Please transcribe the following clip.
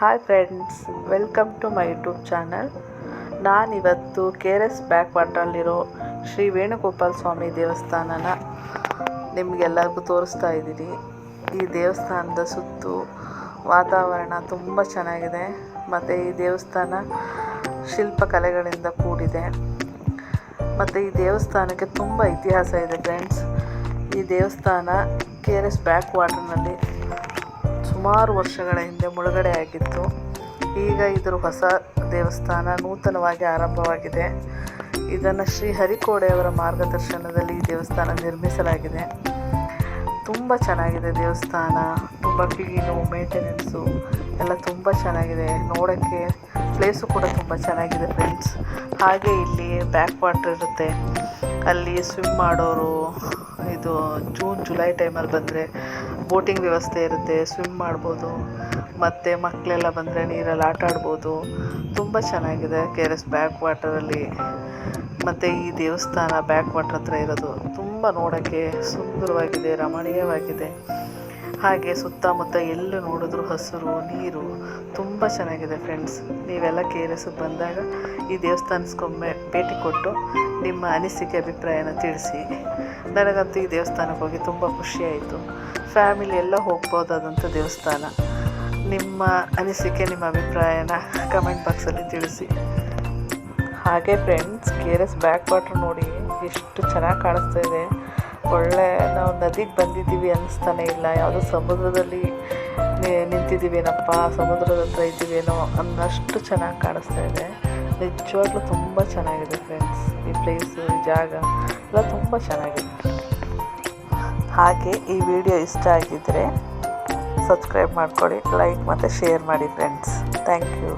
Hi friends welcome to my YouTube channel ನಾನಿವತ್ತು K R S back ವಾಟ್ರಲ್ಲಿರೋ ಶ್ರೀ ವೇಣುಗೋಪಾಲ ಸ್ವಾಮಿ ದೇವಸ್ಥಾನನ ನಿಮಗೆಲ್ಲರಿಗೂ ತೋರಿಸ್ತಾ ಇದ್ದೀನಿ. ಈ ದೇವಸ್ಥಾನದ ಸುತ್ತು, ವಾತಾವರಣ ತುಂಬ ಚೆನ್ನಾಗಿದೆ. ಮತ್ತು ಈ ದೇವಸ್ಥಾನ ಶಿಲ್ಪಕಲೆಗಳಿಂದ ಕೂಡಿದೆ. ಮತ್ತು ಈ ದೇವಸ್ಥಾನಕ್ಕೆ ತುಂಬ ಇತಿಹಾಸ ಇದೆ ಫ್ರೆಂಡ್ಸ್ ಈ ದೇವಸ್ಥಾನ ಕೆ ಆರ್ ಎಸ್ ಬ್ಯಾಕ್ ವಾಟರ್ನಲ್ಲಿ ಸುಮಾರು ವರ್ಷಗಳ ಹಿಂದೆ ಮುಳುಗಡೆ ಆಗಿತ್ತು. ಈಗ ಇದರ ಹೊಸ ದೇವಸ್ಥಾನ ನೂತನವಾಗಿ ಆರಂಭವಾಗಿದೆ. ಇದನ್ನು ಶ್ರೀ ಹರಿಕೋಡೆಯವರ ಮಾರ್ಗದರ್ಶನದಲ್ಲಿ ಈ ದೇವಸ್ಥಾನ ನಿರ್ಮಿಸಲಾಗಿದೆ. ತುಂಬ ಚೆನ್ನಾಗಿದೆ ದೇವಸ್ಥಾನ. ತುಂಬ ಕ್ಲೀನು ಮೇಂಟೆನೆನ್ಸು ಎಲ್ಲ ತುಂಬ ಚೆನ್ನಾಗಿದೆ. ನೋಡೋಕ್ಕೆ ಪ್ಲೇಸು ಕೂಡ ತುಂಬ ಚೆನ್ನಾಗಿದೆ ಫ್ರೆಂಡ್ಸ್ ಹಾಗೆ ಇಲ್ಲಿ ಬ್ಯಾಕ್ ವಾಟರ್ ಇರುತ್ತೆ. ಅಲ್ಲಿ ಸ್ವಿಮ್ ಮಾಡೋರು ಇದು ಜೂನ್ ಜುಲೈ ಟೈಮಲ್ಲಿ ಬಂದರೆ ಬೋಟಿಂಗ್ ವ್ಯವಸ್ಥೆ ಇರುತ್ತೆ ಸ್ವಿಮ್ ಮಾಡ್ಬೋದು, ಮತ್ತು ಮಕ್ಕಳೆಲ್ಲ ಬಂದರೆ ನೀರಲ್ಲಿ ಆಟ ಆಡ್ಬೋದು. ತುಂಬ ಚೆನ್ನಾಗಿದೆ ಕೆ ಆರ್ ಎಸ್ ಬ್ಯಾಕ್ ವಾಟರಲ್ಲಿ ಮತ್ತು ಈ ದೇವಸ್ಥಾನ ಬ್ಯಾಕ್ ವಾಟ್ರ್ ಹತ್ರ ಇರೋದು ತುಂಬ ನೋಡೋಕ್ಕೆ ಸುಂದರವಾಗಿದೆ, ರಮಣೀಯವಾಗಿದೆ. ಹಾಗೆ ಸುತ್ತಮುತ್ತ ಎಲ್ಲೂ ನೋಡಿದ್ರು ಹಸಿರು, ನೀರು ತುಂಬ ಚೆನ್ನಾಗಿದೆ ಫ್ರೆಂಡ್ಸ್ ನೀವೆಲ್ಲ ಕೆ ಆರ್ ಎಸ್ಗೆ ಬಂದಾಗ ಈ ದೇವಸ್ಥಾನಕ್ಕೊಮ್ಮೆ ಭೇಟಿ ಕೊಟ್ಟು ನಿಮ್ಮ ಅನಿಸಿಕೆ, ಅಭಿಪ್ರಾಯನ ತಿಳಿಸಿ. ನನಗಂತೂ ಈ ದೇವಸ್ಥಾನಕ್ಕೆ ಹೋಗಿ ತುಂಬ ಖುಷಿಯಾಯಿತು ಫ್ಯಾಮಿಲಿ ಎಲ್ಲ ಹೋಗ್ಬೋದಾದಂಥ ದೇವಸ್ಥಾನ. ನಿಮ್ಮ ಅನಿಸಿಕೆ, ನಿಮ್ಮ ಅಭಿಪ್ರಾಯನ ಕಮೆಂಟ್ ಬಾಕ್ಸಲ್ಲಿ ತಿಳಿಸಿ. ಹಾಗೆ friends K R S backwater ನೋಡಿ ಎಷ್ಟು ಚೆನ್ನಾಗಿ ಕಾಣಿಸ್ತಾ ಇದೆ. ಒಳ್ಳೆ ನಾವು ನದಿಗೆ ಬಂದಿದ್ದೀವಿ ಅನ್ನಿಸ್ತಾನೆ ಇಲ್ಲ. ಯಾವುದೋ ಸಮುದ್ರದಲ್ಲಿ ನಿಂತಿದ್ದೀವಿ ನಿಂತಿದ್ದೀವೇನಪ್ಪ ಸಮುದ್ರದ ಹತ್ರ ಇದ್ದೀವೇನೋ ಅನ್ನಷ್ಟು ಚೆನ್ನಾಗಿ ಕಾಣಿಸ್ತಾ ಇದೆ. ನಿಜವಾಗ್ಲೂ ತುಂಬ ಚೆನ್ನಾಗಿದೆ ಫ್ರೆಂಡ್ಸ್ ಈ ಪ್ಲೇಸು ಈ ಜಾಗ ಎಲ್ಲ ತುಂಬ ಚೆನ್ನಾಗಿದೆ. ಹಾಗೆ ಈ ವಿಡಿಯೋ ಇಷ್ಟ ಆಗಿದ್ದರೆ ಸಬ್ಸ್ಕ್ರೈಬ್ ಮಾಡ್ಕೊಳ್ಳಿ ಲೈಕ್ ಮತ್ತು ಶೇರ್ ಮಾಡಿ ಫ್ರೆಂಡ್ಸ್ ಥ್ಯಾಂಕ್ ಯು